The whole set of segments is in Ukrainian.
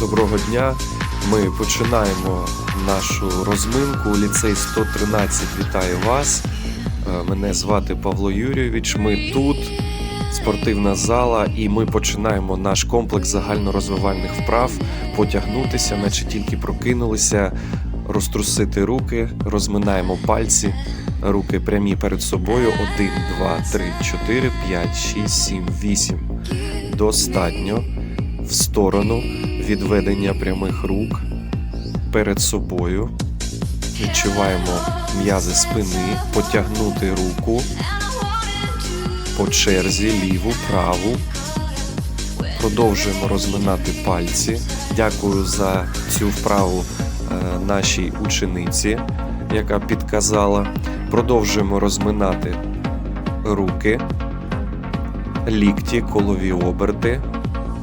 Доброго дня. Ми починаємо нашу розминку. Ліцей 113 вітає вас. Е, Мене звати Павло Юрійович. Ми тут, спортивна зала, і ми починаємо наш комплекс загальнорозвивальних вправ, потягнутися, наче тільки прокинулися, розтрусити руки, розминаємо пальці, руки прямі перед собою. 1, 2, 3, 4, 5, 6, 7, 8. Достатньо в сторону відведення прямих рук перед собою. Відчуваємо м'язи спини, потягнути руку по черзі, ліву, праву. Продовжуємо розминати пальці. Дякую за цю вправу е, нашій учениці, яка підказала. Продовжуємо розминати руки, лікті, колові оберти.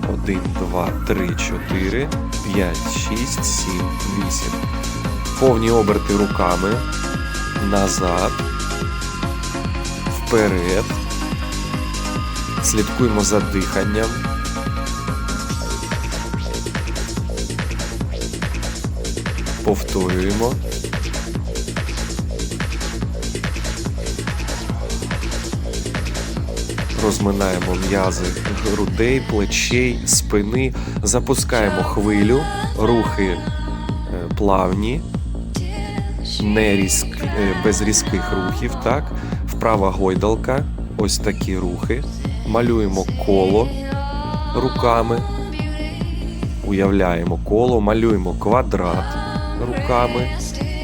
1, 2, 3, 4, 5, 6, 7, 8. Повні оберти руками. Назад. Вперед. Слідкуємо за диханням. Повторюємо. Розминаємо м'язи грудей, плечей, спини, запускаємо хвилю, рухи е, плавні, не різк, е, без різких рухів. Так? Вправа гойдалка, ось такі рухи. Малюємо коло руками, уявляємо коло, малюємо квадрат руками,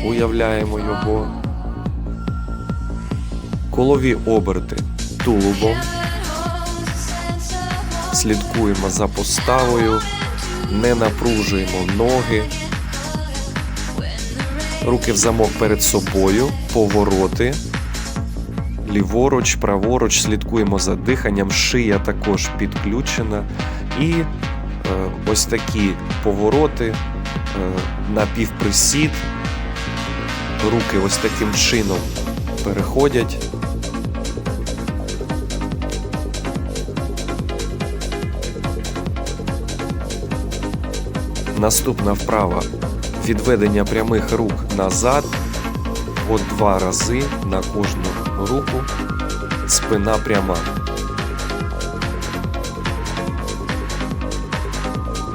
уявляємо його. Колові оберти тулубом. Слідкуємо за поставою, не напружуємо ноги. Руки в замок перед собою, повороти. Ліворуч, праворуч, слідкуємо за диханням, шия також підключена. І е, ось такі повороти, е, напівприсід. Руки ось таким чином переходять. Наступна вправа відведення прямих рук назад по два рази на кожну руку. Спина пряма.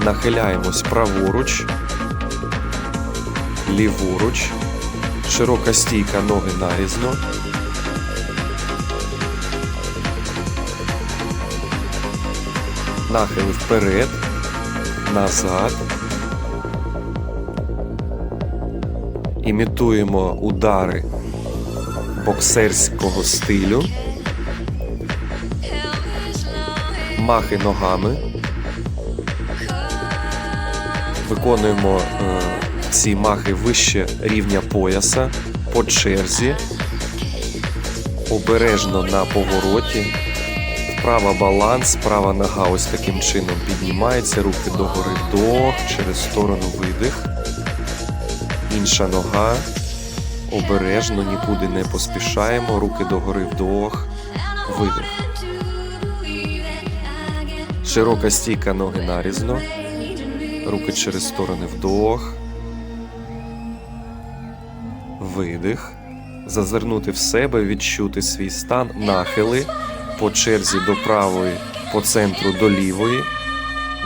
Нахиляємось праворуч, ліворуч, широка стійка ноги нарізно. Нахили вперед, назад. Імітуємо удари боксерського стилю, махи ногами, виконуємо е, ці махи вище рівня пояса по черзі, обережно на повороті. Права баланс, права нога ось таким чином піднімається, руки догори вдох, через сторону видих інша нога. Обережно, нікуди не поспішаємо. Руки догори вдох, видих. Широка стійка ноги нарізно. Руки через сторони вдох. Видих. Зазирнути в себе, відчути свій стан, нахили по черзі до правої, по центру до лівої.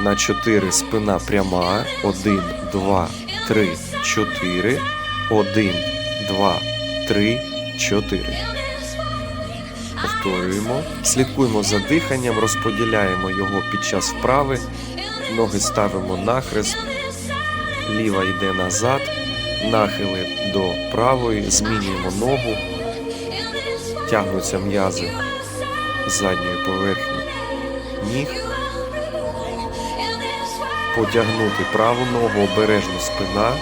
На 4 спина пряма. 1, 2, 3, 4. 1, 2, 3, 4. Повторюємо. Слідкуємо за диханням, розподіляємо його під час вправи. Ноги ставимо нахрест. Ліва йде назад. Нахили до правої. Змінюємо ногу. Тягнуться м'язи задньої поверхні ніг. Потягнути праву ногу, обережно спина.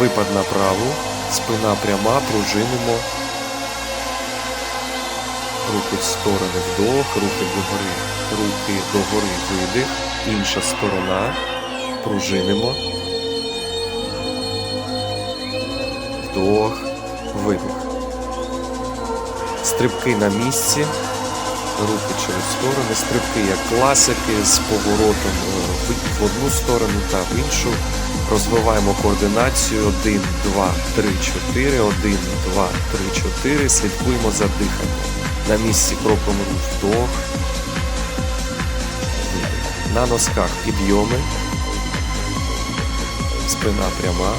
Випад на праву, спина пряма, пружинимо. Руки в сторони вдох, руки догори, руки догори видих. Інша сторона. Пружинимо. Вдох, видих. Стрибки на місці. руки через сторони, стрибки як класики з поворотом е, в одну сторону та в іншу. Розвиваємо координацію 1, 2, 3, 4, 1, 2, 3, 4. Слідкуємо за диханням. На місці кроком вдох. На носках підйоми. Спина пряма.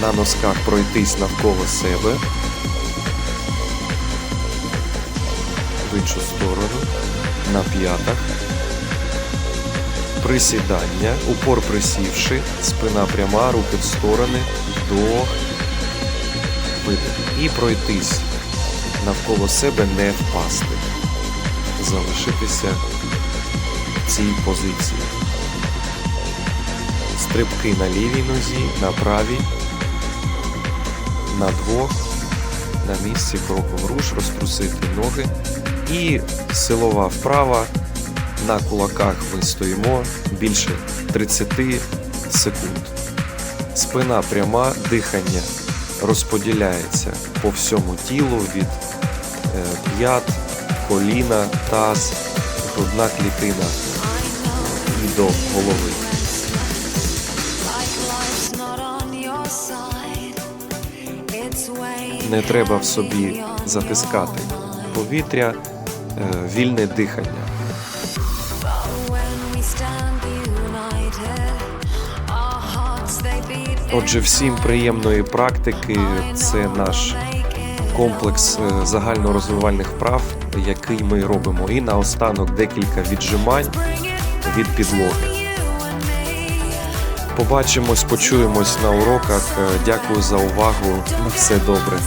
На носках пройтись навколо себе. В іншу сторону. На п'ятах. Присідання. Упор присівши. Спина пряма, руки в сторони. Вдох. Видих. І пройтись навколо себе, не впасти. Залишитися в цій позиції. Стрибки на лівій нозі, на правій, на двох, на місці кроком руш, розтрусити ноги. І силова вправа. На кулаках ми стоїмо більше 30 секунд. Спина пряма, дихання розподіляється по всьому тілу від е, п'ят, коліна, таз, грудна клітина і до голови. Не треба в собі затискати повітря, е, вільне дихання. Отже, всім приємної практики. Це наш комплекс е, загальнорозвивальних вправ, який ми робимо. І наостанок декілька віджимань від підлоги. Побачимось, почуємось на уроках. Е, Дякую за увагу. На все добре.